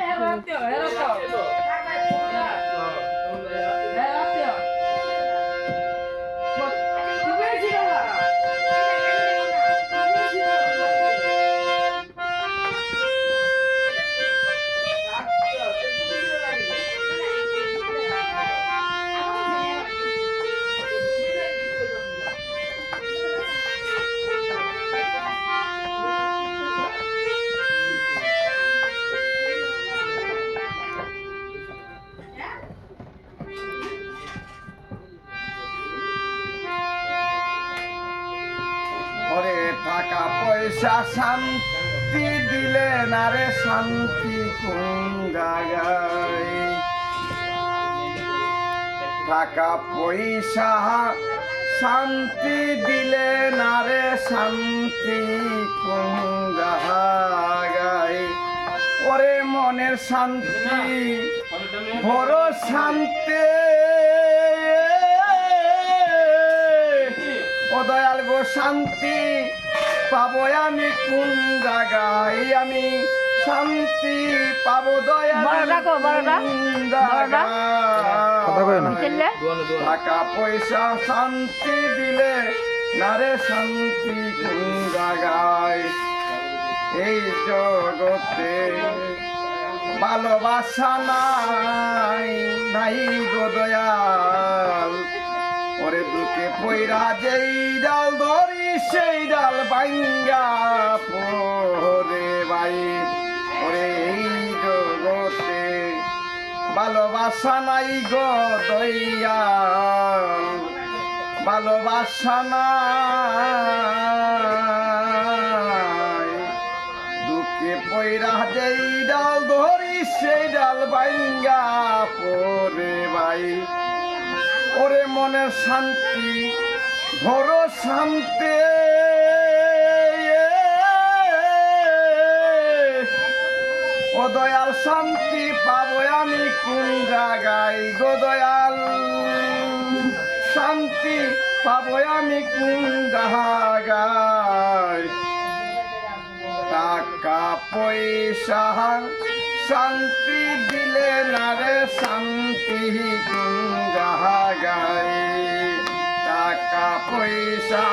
해봤죠 해봤죠 পয়সা শান্তি দিলে না রে শান্তি টাকা, পয়সা, শান্তি দিলে না রে শান্তি কোন ওরে মনের শান্তি বড় শান্তি। ও দয়াল গো, শান্তি। পাবো আমি কোন জায়গায়? আমি শান্তি পাবো? চললে টাকা পয়সা শান্তি দিলে নারে শান্তি কোন জায়গায়? এই জগতে ভালোবাসা নাই। পয়রা যেই ডাল ধরি, সেই ডাল বাইঙ্গা পরে বাই ওরে এই জগতে ভালোবাসা নাই গো দয়াল, ভালোবাসা নাই। দুঃখে পয়রা যেই ডাল ধরি, সেই ডাল বাইঙ্গা পরে বাই ওরে মনের শান্তি ঘোর শান্তি। ও দয়াল শান্তি পাবো আমি কোন জায়গায় গো শান্তি পাবো আমি কোন জায়গায়? টাকা, পয়সা, শান্তি দিলে না রে শান্তি। কোন পয়সা।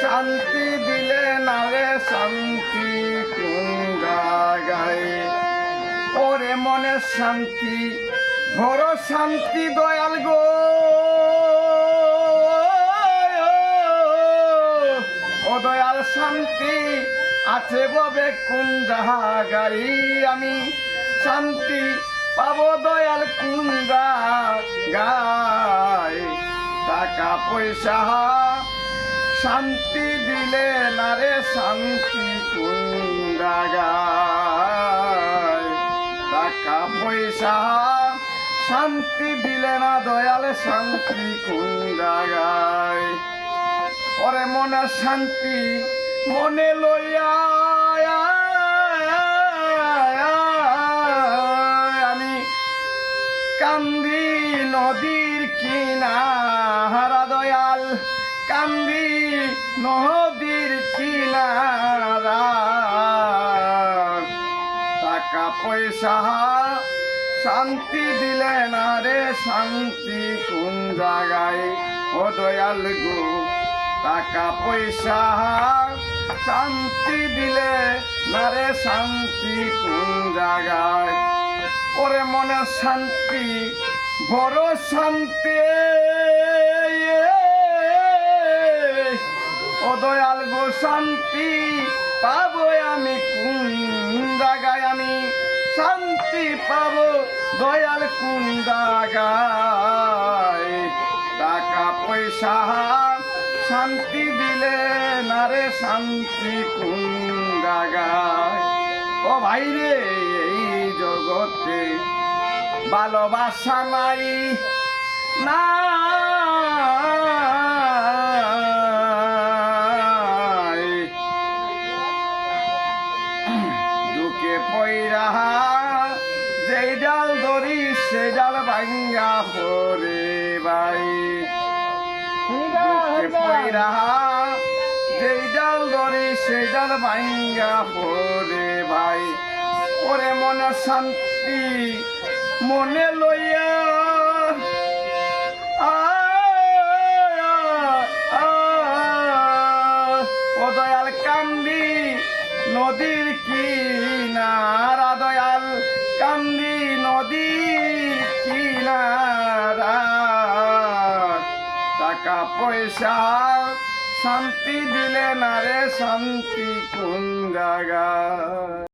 শান্তি দিলে না রে শান্তি জায়গায় ওরে মনের শান্তি ঘর শান্তি দয়াল গো। ও দয়াল শান্তি, আছে ববে কোন জায়গায় আমি। শান্তি পাবো দয়াল কোন গায়। টাকা পয়সা শান্তি দিলে না রে শান্তি কোন টাকা পয়সা শান্তি দিলে না দয়াল শান্তি কোন জায়গায় ওরে মনের শান্তি, মনে লইয়া আমি কান্দি নদীর কিনারা পয়সা শান্তি দিলে না রে শান্তি কোন জায়গায়? ও দয়াল গো, টাকা পয়সা। শান্তি দিলে না রে শান্তি কোন জায়গায়? ওরে মনে শান্তি, বড় শান্তি। ও দয়াল গো, শান্তি পাবো আমি কোন জায়গায় আমি? শান্তি পাবো, দয়াল কোন জায়গায় টাকা, পয়সা, শান্তি দিলে না রে শান্তি কোন জায়গায় ও ভাই রে, এই জগতে ভালোবাসা নাই। নাই ভাঙ্গা বাই দুকে পয়রা, যেই ডাল ধরি সেই ডাল ভাঙ্গা পরে ভাই। ওরে মনে শান্তি মনে লইয়া দয়াল কান্দি নদীর কিনারা, দয়াল কান্দি নদীর টাকা পয়সা শান্তি দিলে না রে শান্তি কোন জায়গা